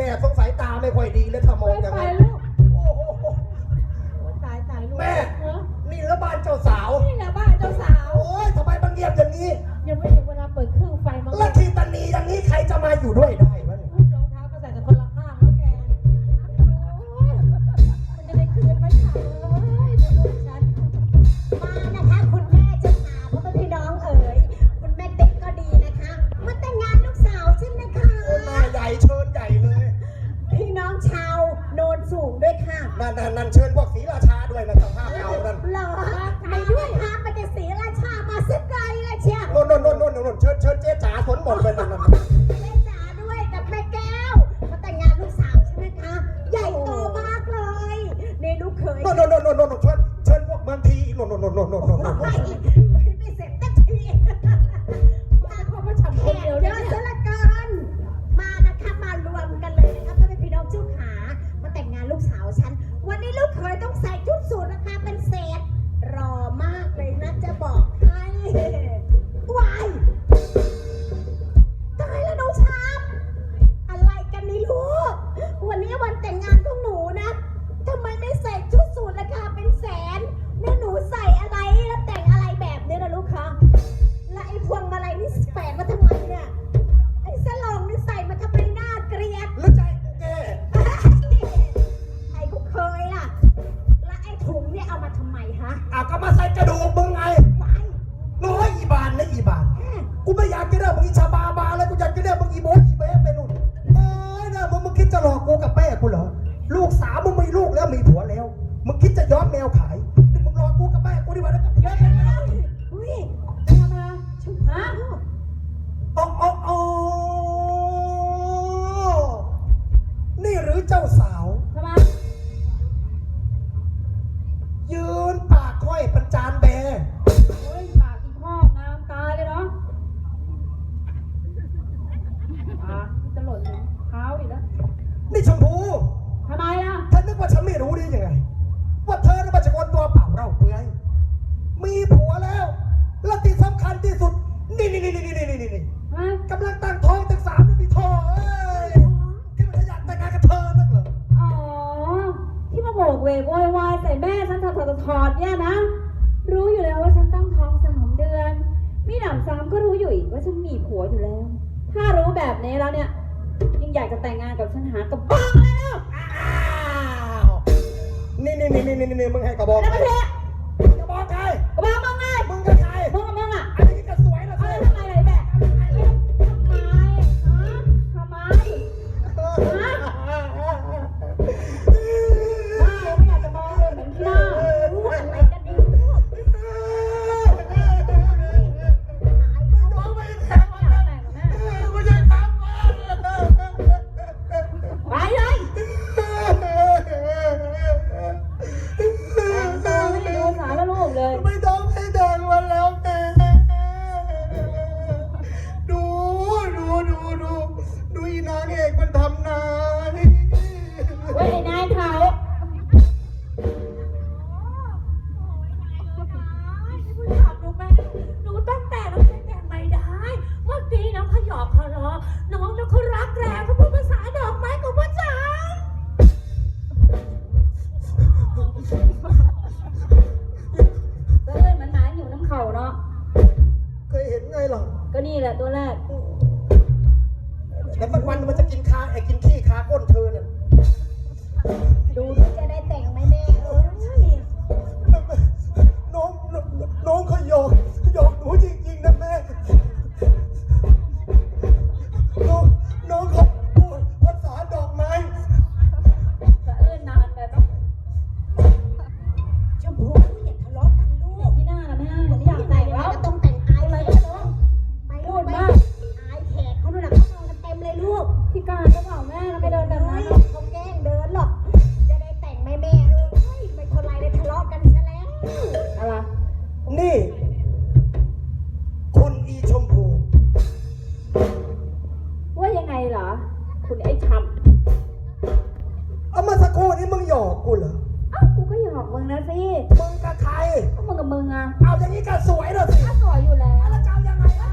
แม่สงสัยตาไม่ค่อยดีแล้วถ้ามองอย่างนั้น กเวกโวยวายใส่แม่ฉันถอดถอดถอดเนี่ยนะ รู้อยู่แล้วว่าฉันตั้งท้องสามเดือนมีหนำซ้ำก็รู้อยู่อีกว่าฉันมีผัวอยู่แล้ว ถ้ารู้แบบนี้แล้วเนี่ยยิ่งอยากจะแต่งงานกับฉันหากับบ้าแล้วนี่นี่นี่นี่นี่นี่มึงให้กระบอกแล้วมันเอ ไห้ช้เอามาสักครู่นี้มึงหยอกกูเหรออ้กูก็หยอกมึงนะสิมึงกับใคร ก็มึงกับมึงอะเอาอย่างนี้ก็สวยเหรอสิสวยอยู่แล้ว แล้วจะเอายังไงล่ะ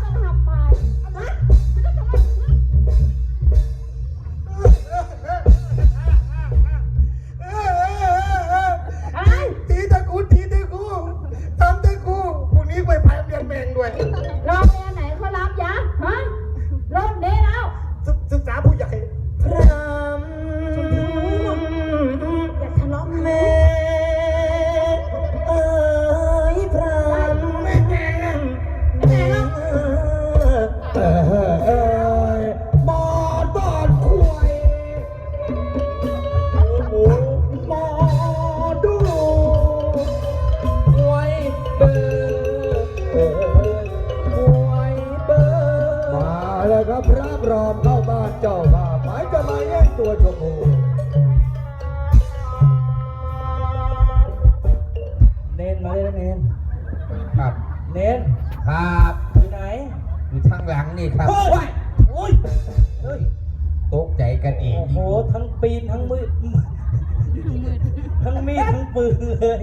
เลยนะเนนครับ เนนครับอยู่ไหนอยู่ทางหลังนี่ครับ โอ้ยโอ้ยเฮ้ยตกใจกันเองโอ้โหทั้งปีนทั้งมืดทั้งมีดทั้งปืนเลย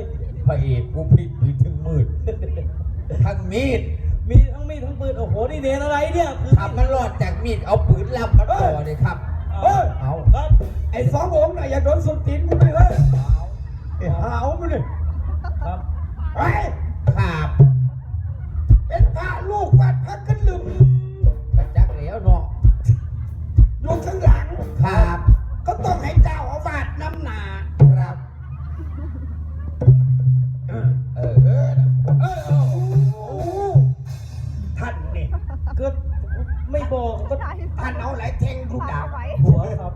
พระเอกกูพลิกมือถึงมืดทั้งมีดมีทั้งมีดทั้งปืนโอ้โหนี่เนนอะไรเนี่ยคือทำมันรอดจากมีดเอาปืนลับมาต่อเลยครับเอ้ยเอาครับไอ้สององค์น่ะอย่าโดนสุนตีนกูไปเลยไอ้หาวมันเลยครับ ไอ้ครับเป็นพระลูกวัดพระกันลืมกระจักแล้วเนาะอยู่ข้างหลังครับก็ต้องให้เจ้าอาวาสน้ำหนาครับ เออเออเออเออเออโอ้ท่านนี่ก็ไม่บอกก็ท่านเอาไหลแทงลูกดาบหัวครับ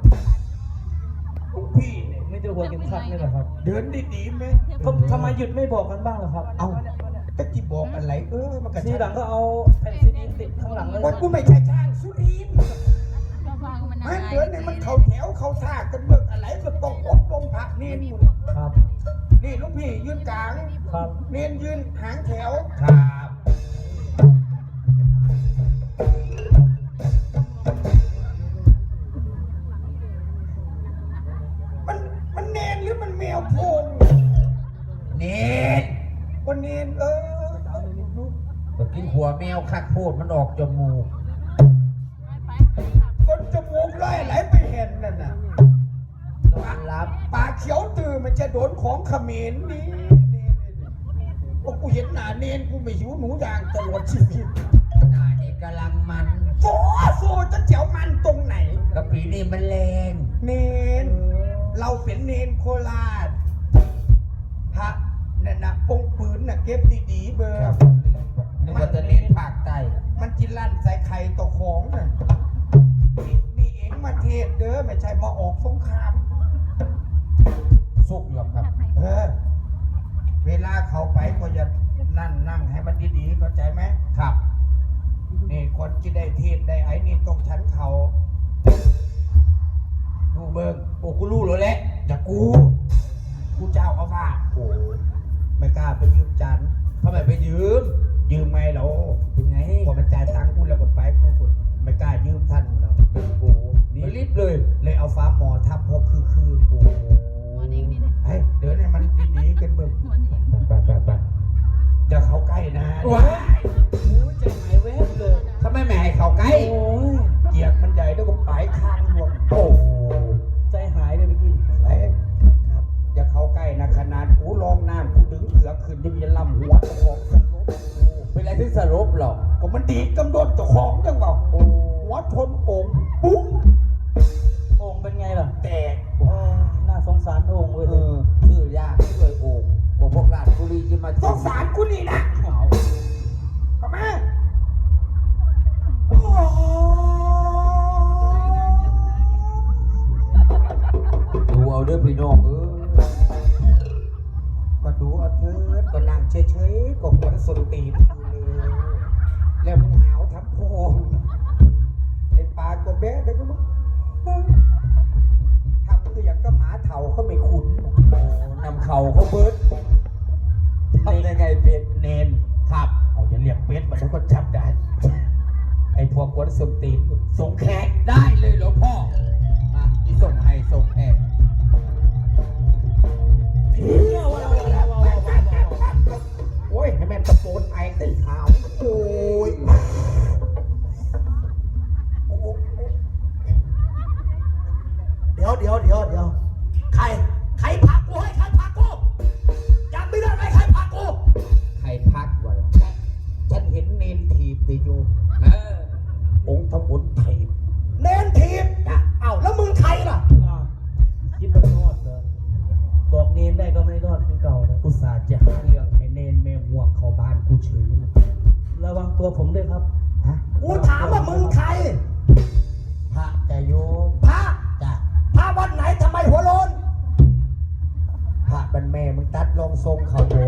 ลูกพี่เนี่ยไม่จะหัวกินคักนี่แหละครับ เดินดีๆไหมทำทำไมหยุดไม่บอกกันบ้างล่ะครับ เอาตะกี้บอกอะไรเออมันก็ทีหลังก็เอาแผ่นซีดีติดข้างหลังเลยว่ากูไม่ใช่ช่างสุรินทร์มันเดินเนี่ยมันเข้าแถวเข้าท่ากันเบิกอะไรก็ต้องอบรมพระเนนอยู่ครับ นี่ลูกพี่ยืนกลาง ครับเนนยืนหางแถวครับ วโพงเนนก็เนนเออก็กินหัวแมวคักโพดมันออกจมูกคนจมูกไล่ไหลไปเห็นนั่นน่ะนอนรับปากเขียวตื่นมันจะโดนของเขมรนี่โอ้กูเห็นหน้าเนนกูไม่หิวหนูอย่างตลอดชีวิตหน้านี่กำลังมันโฟโฟจะเจียวมันตรงไหนกะปีนี่มันแรงเนน เราเป็นเนนโคราชพระนั่นนะปงปืนน่ะเก็บดีๆเบอร์ครับนึกว่าจะเน้นภาคใต้มันจิลั่นใส่ไข่ตกของน่ะนี่นี่เองมาเทศเด้อไม่ใช่มาออกสงคราม สุกอยู่ครับ เออ เวลาเขาไปก็อย่านั่นนั่งให้มันดีๆเข้าใจไหมครับ นี่คนที่ได้เทศได้ไอ้นี่ต้องชั้นเขา ดูเบิงโอ้กูรู้แล้วแหละอย่ากู กูเจ้าอาวาสโอ้ไม่กล้าไปยืมจันทำไมไปยืม ยืมไม่เราเป็นไงพอมันจ่ายตังค์กูแล้วก็ไปกูก็ไม่กล้ายืมท่านเราโอ้นี่รีบเลย เลยเอาฟ้าหมอทับพอคือำเข่าเขาเบิดทำยังไงเป็ดเนนครับเอาอย่าเรียกเป็ดมันแล้วก็จับได้ ไอ้พวกคนสนตีนส่งแขกได้เลยเหรอพ่ออะนี่ส่งให้ส่งแขก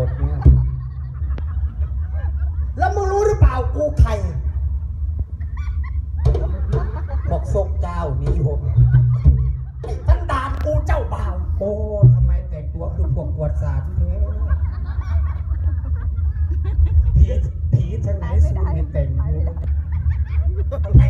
รงเขาโบสถ์เนี่ย